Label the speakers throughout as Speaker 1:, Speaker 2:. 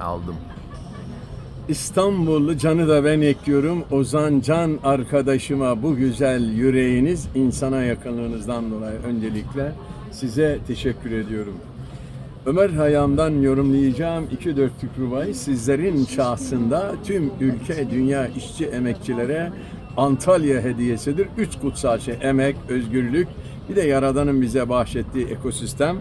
Speaker 1: Aldım.
Speaker 2: İstanbullu canı da ben ekliyorum. Ozan Can arkadaşıma bu güzel yüreğiniz, insana yakınlığınızdan dolayı öncelikle size teşekkür ediyorum. Ömer Hayam'dan yorumlayacağım iki dörtlük rubayı sizlerin şahsında tüm ülke, dünya işçi emekçilere Antalya hediyesidir. Üç kutsal şey, emek, özgürlük, bir de Yaradan'ın bize bahşettiği ekosistem.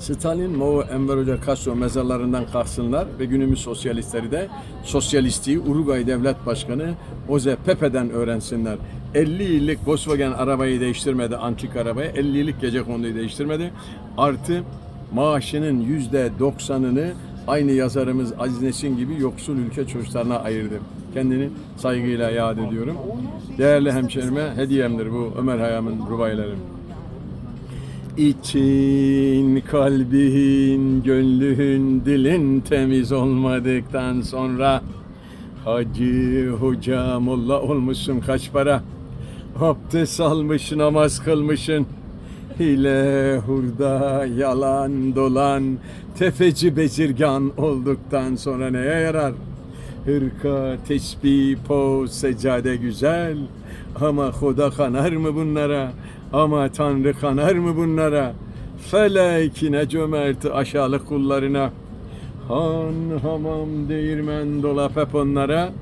Speaker 2: Stalin, Mao, Enver Hoca, Castro mezarlarından kalksınlar ve günümüz sosyalistleri de sosyalistliği Uruguay Devlet Başkanı Jose Pepe'den öğrensinler. 50 yıllık Volkswagen arabayı değiştirmedi, antik arabayı. 50 yıllık gece konduyu değiştirmedi. Artı maaşının yüzde doksanını aynı yazarımız Aziz Nesin gibi yoksul ülke çocuklarına ayırdı. Kendini saygıyla yad ediyorum. Değerli hemşerime hediyemdir bu Ömer Hayam'ın rubayları. İçin, kalbin, gönlün, dilin temiz olmadıktan sonra Hacı, hoca, molla olmuşsun kaç para? Abdest almış, namaz kılmışsın. Hile, hurda, yalan, dolan, tefeci bezirgan olduktan sonra neye yarar? Hırka, tesbih, poz, seccade güzel. Ama Huda kanar mı bunlara? Ama Tanrı kanar mı bunlara? Felekine cömerti aşağılık kullarına. Han, hamam, değirmen, dolap hep onlara.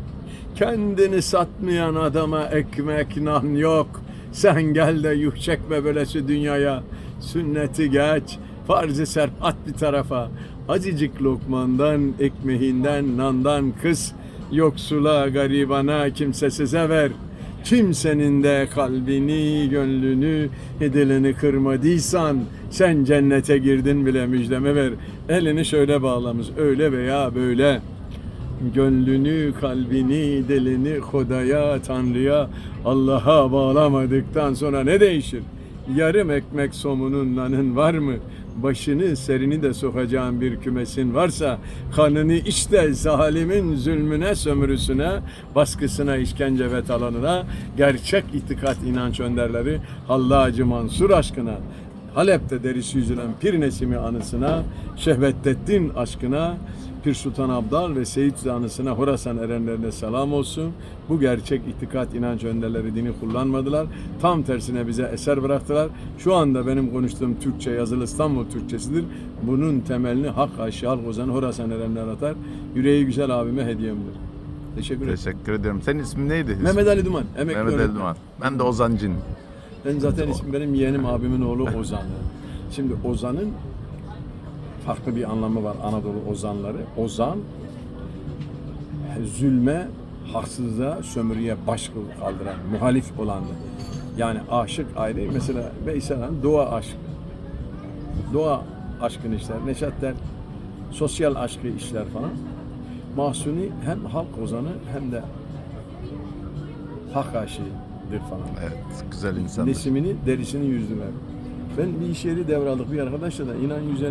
Speaker 2: Kendini satmayan adama ekmek, nan yok. Sen gel de yuh çekme böylesi dünyaya. Sünneti geç, farzı serp at bir tarafa. Azıcık lokmandan, ekmeğinden, nandan kız. Yoksula, garibana, kimsesize ver. Kimsenin de kalbini, gönlünü, dilini kırmadıysan sen cennete girdin bile müjdeme ver. Elini şöyle bağlamış öyle veya böyle. Gönlünü, kalbini, dilini Hodaya, Tanrı'ya, Allah'a bağlamadıktan sonra ne değişir? Yarım ekmek somunun nanın var mı? Başını serini de sokacağın bir kümesin varsa kanını işte zalimin zulmüne, sömürüsüne, baskısına, işkence ve talanına gerçek itikat inanç önderleri Hallacı Mansur aşkına Halep'te derisi yüzülen Pir Nesimi anısına, Şehvetteddin aşkına, Pir Sultan Abdal ve Seyit anısına Horasan erenlerine selam olsun. Bu gerçek itikat inanç önderleri dini kullanmadılar. Tam tersine bize eser bıraktılar. Şu anda benim konuştuğum Türkçe yazılı İstanbul Türkçesidir. Bunun temelini Hak Aşağı Ozan Horasan erenler atar. Yüreği güzel abime hediyemdir. Teşekkür ederim.
Speaker 1: Teşekkür ederim. Senin ismin neydi?
Speaker 2: Mehmet Ali Duman. Emekli
Speaker 1: Mehmet Ali. Duman. Ben de Ozan Cin.
Speaker 2: Ben zaten ismim benim yeğenim abimin oğlu Ozan. Şimdi Ozan'ın farklı bir anlamı var Anadolu Ozanları. Ozan zulme, haksızlığa, sömürüye baş kaldıran, muhalif olandı. Yani aşık ayrı. Mesela Veysel Han doğa aşkı. Doğa aşkını işler. Neşet der sosyal aşkı işler falan. Mahsuni hem halk ozanı hem de hak aşığıdır falan.
Speaker 1: Evet, güzel insandır.
Speaker 2: Nesimini, derisini yüzdüler. Ben bir iş yeri devraldık bir arkadaşla da inan 150